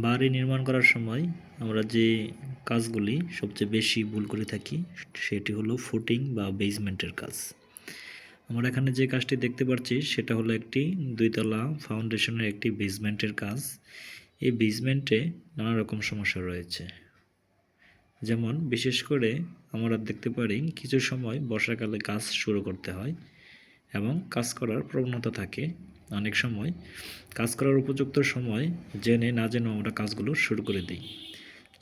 বাড়ি নির্মাণ করার সময় আমরা যে কাজগুলি সবচেয়ে বেশি ভুল করে থাকি, সেটি হলো ফুটিং বা বেসমেন্টের কাজ। আমরা এখানে যে কাজটি দেখতে পাচ্ছি, সেটা হলো একটি দুইতলা ফাউন্ডেশনের একটি বেসমেন্টের কাজ। এই বেসমেন্টে নানা রকম সমস্যা রয়েছে। যেমন, বিশেষ করে আমরা দেখতে পারি কিছু সময় বর্ষাকালে কাজ শুরু করতে হয় এবং কাজ করার প্রবণতা থাকে। অনেক সময় কাজ করার উপযুক্ত সময় জেনে না জেনে আমরা কাজগুলো শুরু করে দিই।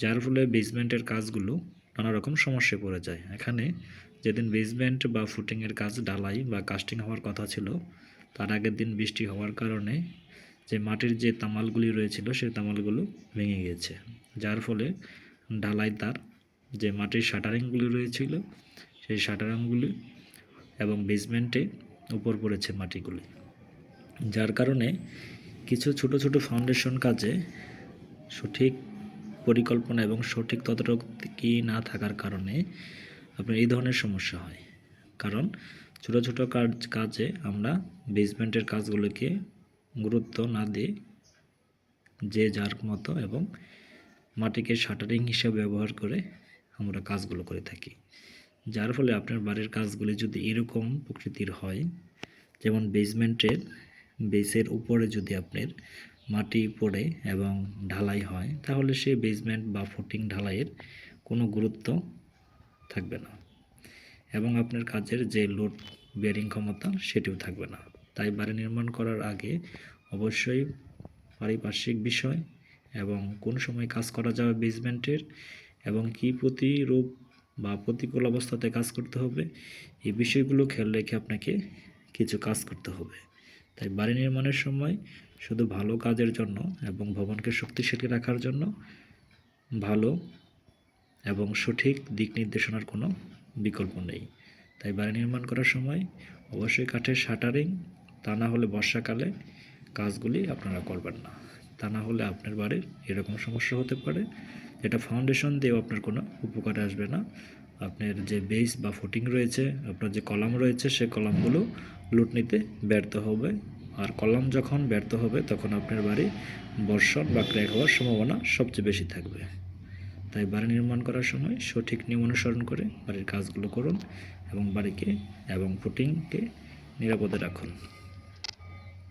যার ফলে বেসমেন্টের কাজগুলো নানা রকম সমস্যায় পড়ে যায়। এখানে যেদিন বেসমেন্ট বা ফুটিংয়ের কাজ ঢালাই বা কাস্টিং হওয়ার কথা ছিল, তার আগের দিন বৃষ্টি হওয়ার কারণে যে মাটির যে তামালগুলি রয়েছিল, সেই তামালগুলো ভেঙে গিয়েছে যার ফলে ঢালাই তার যে মাটির শাটারিংগুলি রয়েছিল, সেই শাটারিংগুলি এবং বেসমেন্টে উপর পড়েছে মাটিগুলি। যার কারণে কিছু ছোট ছোট ফাউন্ডেশন কাজে সঠিক পরিকল্পনা এবং সঠিক তদারকি না থাকার কারণে আপনার এই ধরনের সমস্যা হয়। কারণ ছোট ছোট কাজ, কাজে আমরা বেসমেন্টের কাজগুলোকে গুরুত্ব না দিয়ে যে যার মতো এবং মাটিকে শাটারিং হিসেবে ব্যবহার করে আমরা কাজগুলো করে থাকি। যার ফলে আপনার বাড়ির কাজগুলি যদি এরকম প্রকৃতির হয়, যেমন বেসমেন্টের বেসের উপরে যদি আপনার মাটি পড়ে এবং ঢালাই হয়, তাহলে সেই বেসমেন্ট বা ফুটিং ঢালাইয়ের কোনো গুরুত্ব থাকবে না। এবং আপনার কাজের যে লোড বেয়ারিং ক্ষমতা, সেটিও থাকবে না। তাই বাড়ি নির্মাণ করার আগে অবশ্যই পারিপার্শ্বিক বিষয় এবং কোন সময় কাজ করা যাবে বেসমেন্টের এবং কি প্রতিরূপ বা প্রতিকূল অবস্থাতে কাজ করতে হবে, এই বিষয়গুলো খেয়াল রেখে আপনাকে কিছু কাজ করতে হবে। তাই বাড়ি নির্মাণের সময় শুধু ভালো কাজের জন্য এবং ভবনকে শক্তিশালী রাখার জন্য ভালো এবং সঠিক দিক নির্দেশনার কোনো বিকল্প নেই। তাই বাড়ি নির্মাণ করার সময় অবশ্যই কাঠের শাটারিং, তা না হলে বর্ষাকালে কাজগুলি আপনারা করবেন না। তা না হলে আপনার বাড়ির এরকম সমস্যা হতে পারে, যেটা ফাউন্ডেশন দিয়েও আপনার কোনো উপকারে আসবে না। আপনার যে বেস বা ফুটিং রয়েছে, আপনার যে কলাম রয়েছে, সে কলামগুলো লুট নিতে ব্যর্থ হবে। আর কলাম যখন ব্যর্থ হবে, তখন আপনার বাড়ি বর্ষণ বা ক্র্যাক হওয়ার সম্ভাবনা সবচেয়ে বেশি থাকবে। তাই বাড়ি নির্মাণ করার সময় সঠিক নিয়ম অনুসরণ করে বাড়ির কাজগুলো করুন এবং বাড়িকে এবং ফুটিংকে নিরাপদে রাখুন।